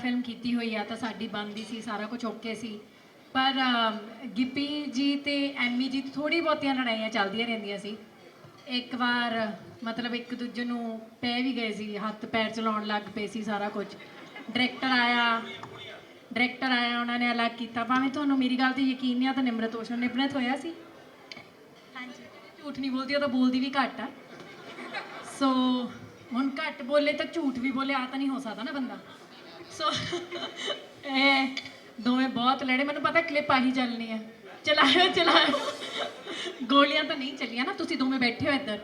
Film ਕੀਤੀ ਹੋਈ ਆ ਤਾਂ ਸਾਡੀ ਬਣਦੀ ਸੀ ਸਾਰਾ ਕੁਝ ਓਕੇ ਸੀ। ਪਰ ਗਿੱਪੀ ਜੀ ਤੇ ਐਮੀ ਜੀ ਥੋੜੀ ਬਹੁਤੀਆਂ ਲੜਾਈਆਂ ਚੱਲਦੀਆਂ ਰਹਿੰਦੀਆਂ ਸੀ। ਇੱਕ ਵਾਰ ਮਤਲਬ ਇੱਕ ਦੂਜੇ ਨੂੰ ਪੈ ਵੀ ਗਏ ਸੀ ਹੱਥ ਪੈਰ ਚਲਾਉਣ ਲੱਗ ਪਏ ਸੀ ਸਾਰਾ ਕੁਝ ਡਾਇਰੈਕਟਰ ਆਇਆ ਡਾਇਰੈਕਟਰ ਆਇਆ ਉਹਨਾਂ ਨੇ ਅਲੱਗ ਕੀਤਾ। ਭਾਵੇਂ ਤੁਹਾਨੂੰ ਮੇਰੀ ਗੱਲ ਤੇ ਯਕੀਨ ਨਹੀਂ ਆ ਤਾਂ ਨਿਮਰਤ ਓਸ਼ਨ ਨਿਮਰਤ ਹੋਇਆ ਸੀ। ਹਾਂਜੀ। ਝੂਠ ਨਹੀਂ ਬੋਲਦੀ ਉਹ ਤਾਂ ਬੋਲਦੀ ਵੀ ਘੱਟ ਆ। ਸੋ ਹੁਣ ਘੱਟ ਬੋਲੇ ਤਾਂ ਝੂਠ ਵੀ ਬੋਲੇ ਆ ਤਾਂ ਨਹੀਂ ਹੋ ਸਕਦਾ ਨਾ ਬੰਦਾ। ਸੋ ਇਹ ਦੋਵੇਂ ਬਹੁਤ ਲੜੇ। ਮੈਨੂੰ ਪਤਾ ਕਲਿੱਪ ਆਹੀ ਚੱਲਣੀ ਹੈ ਚਲਾਇਓ ਚਲਾਇਓ ਗੋਲੀਆਂ ਤਾਂ ਨਹੀਂ ਚੱਲੀਆਂ ਨਾ, ਤੁਸੀਂ ਦੋਵੇਂ ਬੈਠੇ ਹੋ ਇੱਧਰ।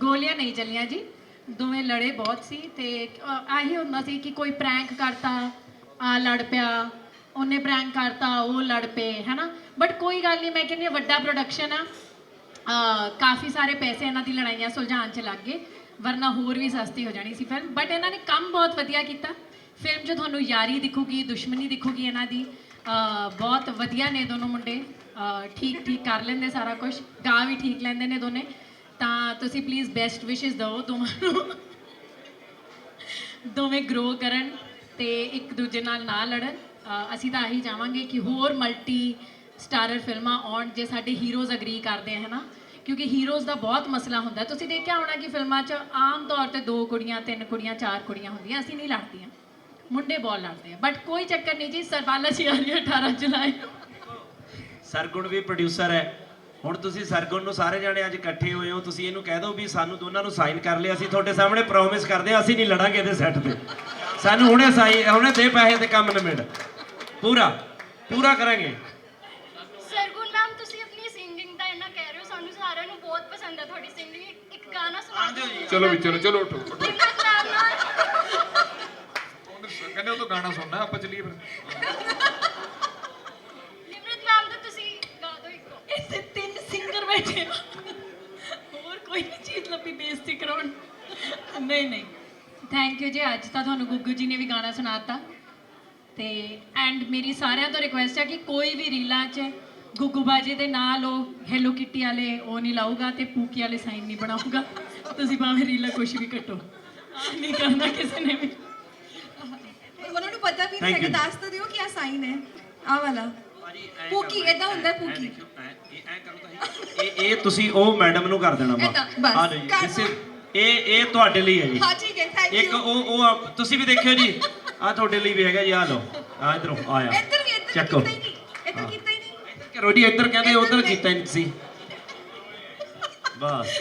ਗੋਲੀਆਂ ਨਹੀਂ ਚੱਲੀਆਂ ਜੀ। ਦੋਵੇਂ ਲੜੇ ਬਹੁਤ ਸੀ ਤੇ ਆਹੀ ਹੁੰਦਾ ਸੀ ਕਿ ਕੋਈ ਪ੍ਰੈਂਕ ਕਰਤਾ, ਆ ਲੜ ਪਿਆ, ਉਹਨੇ ਪ੍ਰੈਂਕ ਕਰਤਾ, ਉਹ ਲੜ ਪਏ, ਹੈਨਾ? ਬਟ ਕੋਈ ਗੱਲ ਨਹੀਂ, ਮੈਂ ਕਹਿੰਦੀ ਵੱਡਾ ਪ੍ਰੋਡਕਸ਼ਨ ਆ। ਕਾਫੀ ਸਾਰੇ ਪੈਸੇ ਇਹਨਾਂ ਦੀ ਲੜਾਈਆਂ ਸੁਲਝਾਉਣ ਚ ਲੱਗ ਗਏ, ਵਰਨਾ ਹੋਰ ਵੀ ਸਸਤੀ ਹੋ ਜਾਣੀ ਸੀ ਫਿਲਮ ਬਟ ਇਹਨਾਂ ਨੇ ਕੰਮ ਬਹੁਤ ਵਧੀਆ ਕੀਤਾ। ਫਿਲਮ 'ਚ ਤੁਹਾਨੂੰ ਯਾਰੀ ਦਿਖੂਗੀ, ਦੁਸ਼ਮਣੀ ਦਿਖੂਗੀ ਇਹਨਾਂ ਦੀ ਬਹੁਤ ਵਧੀਆ ਨੇ ਦੋਨੋਂ ਮੁੰਡੇ। ਠੀਕ ਠੀਕ ਕਰ ਲੈਂਦੇ ਸਾਰਾ ਕੁਝ ਗਾ ਵੀ ਠੀਕ ਲੈਂਦੇ ਨੇ ਦੋਨੇ। ਤਾਂ ਤੁਸੀਂ ਪਲੀਜ਼ ਬੈਸਟ ਵਿਸ਼ੇਸ ਦਿਓ ਦੋਵਾਂ ਨੂੰ। ਦੋਵੇਂ ਗਰੋ ਕਰਨ ਤੇ ਇੱਕ ਦੂਜੇ ਨਾਲ ਨਾ ਲੜਨ। ਅਸੀਂ ਤਾਂ ਆਹੀ ਚਾਹਾਂਗੇ ਕਿ ਹੋਰ ਮਲਟੀ ਸਟਾਰਰ ਫਿਲਮਾਂ ਆਉਣ ਜੇ ਸਾਡੇ ਹੀਰੋਜ਼ ਅਗਰੀ ਕਰਦੇ ਹੈ ਨਾ ਕਿਉਂਕਿ ਹੀਰੋਜ਼ ਦਾ ਬਹੁਤ ਮਸਲਾ ਹੁੰਦਾ। ਤੁਸੀਂ ਦੇਖਿਆ ਹੋਣਾ ਕਿ ਫਿਲਮਾਂ 'ਚ ਆਮ ਤੌਰ ਤੇ ਦੋ ਕੁੜੀਆਂ, ਤਿੰਨ ਕੁੜੀਆਂ, ਚਾਰ ਕੁੜੀਆਂ ਹੁੰਦੀਆਂ। ਅਸੀਂ ਨਹੀਂ ਲੜਦੀਆਂ। ਮੁੰਡੇ ਬਹੁਤ ਲੜਦੇ ਆ। ਬਟ ਕੋਈ ਚੱਕਰ ਨਹੀਂ ਜੀ ਸਰਬਾਲਾ ਜੀ ਆ ਰਹੀ ਹੈ 18 ਜੁਲਾਈ। ਨੂੰ ਸਰਗੁਣ ਵੀ ਪ੍ਰੋਡਿਊਸਰ ਹੈ। ਹੁਣ ਤੁਸੀਂ ਸਰਗੁਣ ਨੂੰ ਸਾਰੇ ਜਾਣੇ ਅੱਜ ਇਕੱਠੇ ਹੋਏ ਹੋ। ਤੁਸੀਂ ਇਹਨੂੰ ਕਹਿ ਦਿਓ ਵੀ ਸਾਨੂੰ ਦੋਨਾਂ ਨੂੰ ਸਾਈਨ ਕਰ ਲਿਆ। ਅਸੀਂ ਤੁਹਾਡੇ ਸਾਹਮਣੇ ਪ੍ਰੋਮਿਸ ਕਰਦੇ ਹਾਂ ਅਸੀਂ ਨਹੀਂ ਲੜਾਂਗੇ ਇਹਦੇ ਸੈੱਟ ਤੇ। ਸਾਨੂੰ ਹੁਣੇ ਸਾਈ ਹੁਣੇ ਦੇ ਪੈਸੇ ਤੇ ਕੰਮ ਨਿਬੇੜ। ਪੂਰਾ ਪੂਰਾ ਕਰਾਂਗੇ। ਸਰਗੁਣ ਮੈਮ ਤੁਸੀਂ ਆਪਣੀ ਸਿੰਗਿੰਗ ਦਾ ਇੰਨਾ ਕਹਿ ਰਹੇ ਹੋ। ਸਾਨੂੰ ਸਾਰਿਆਂ ਨੂੰ ਬਹੁਤ ਪਸੰਦ ਹੈ ਤੁਹਾਡੀ ਸਿੰਗਿੰਗ ਇੱਕ ਗਾਣਾ ਸੁਣਾ ਦਿਓ ਜੀ। ਚਲੋ ਵੀ ਚਲੋ ਚਲੋ ਉਠੋ। ਉਠੋ ਨਿਮਰਤ ਮੈਮ ਨਾਲ ਕਹਿੰਦੇ ਉਹ ਤੋਂ ਗਾਣਾ ਸੁਣਨਾ ਆਪਾਂ ਚਲੀਏ ਫਿਰ। ਨਿਮਰਤ ਮੈਮ ਦਾ ਤੁਸੀਂ ਗਾ ਦਿਓ ਇੱਕ ਇੱਥੇ ਤਿੰਨ ਸਿੰਗਰ ਬੈਠੇ ਆ। ਹੋਰ ਕੋਈ ਨਹੀਂ ਚੀਜ਼ ਲੱਭੀ ਬੇਇੱਜ਼ਤੀ ਕਰਾਉਣ। ਨਹੀਂ ਨਹੀਂ। ਥੈਂਕ ਯੂ ਜੀ ਅੱਜ ਤਾਂ ਤੁਹਾਨੂੰ ਗੁੱਗੂ ਜੀ ਨੇ ਵੀ ਗਾਣਾ ਸੁਣਾਤਾ। ਤੇ ਐਂਡ ਮੇਰੀ ਸਾਰਿਆਂ ਤੋਂ ਰਿਕੁਐਸਟ ਹੈ ਕਿ ਕੋਈ ਵੀ ਰੀਲਾਂ 'ਚ ਗੁੱਗੂ ਬਾਜੀ ਦੇ ਨਾਲ ਉਹ ਹੈਲੋ ਕਿੱਟੀ ਵਾਲੇ ਉਹ ਨਹੀਂ ਲਾਊਗਾ ਤੇ ਪੂਕੀ ਵਾਲੇ ਸਾਈਨ ਨਹੀਂ ਬਣਾਊਗਾ। ਤੁਸੀਂ ਭਾਵੇਂ ਰੀਲਾਂ ਕੁਝ ਵੀ ਕੱਟੋ। ਆਹ ਨਹੀਂ ਕਰਨਾ ਕਿਸੇ ਨੇ ਵੀ। ਉਹਨਾਂ ਨੂੰ ਪਤਾ ਵੀ Thank ਨਹੀਂ ਹੈਗਾ you. ਦੱਸ ਤਾਂ ਦਿਓ ਕੀ ਆ ਸਾਈਨ ਹੈ ਆ ਵਾਲਾ। ਪੂਕੀ ਏਦਾਂ ਹੁੰਦਾ ਹੈ ਪੂਕੀ ਇਹ ਇਹ ਤੁਸੀਂ ਉਹ ਮੈਡਮ ਨੂੰ ਕਰ ਦੇਣਾ ਵਾ ਏਦਾਂ, ਬਸ, ਆ ਲਓ ਜੀ ਕਰ this ਦਿਓ। is- ਇਹ ਇਹ ਤੁਹਾਡੇ ਲਈ ਹੈ ਜੀ। ਹਾਂ ਠੀਕ ਹੈ ਥੈਂਕ ਇੱਕ ਯੂ ਉਹ ਉਹ ਤੁਸੀਂ ਵੀ ਦੇਖਿਓ ਜੀ ਆ ਤੁਹਾਡੇ ਲਈ ਵੀ ਹੈਗਾ ਜੀ ਆ ਲਓ ਆ ਇਧਰੋਂ ਆਇਆ। ਇੱਧਰ ਵੀ ਇੱਧਰ ਚੱਕੋ। ਕੀਤਾ ਹੀ ਨਹੀਂ ਇੱਧਰ ਕੀਤਾ ਹੀ ਨਹੀਂ। ਕਰੋ ਜੀ ਇੱਧਰ ਕਹਿੰਦੇ ਇੱਧਰ ਉਧਰ ਨਹੀਂ। ਕੀਤਾ ਨਹੀਂ ਸੀ। ਬਸ।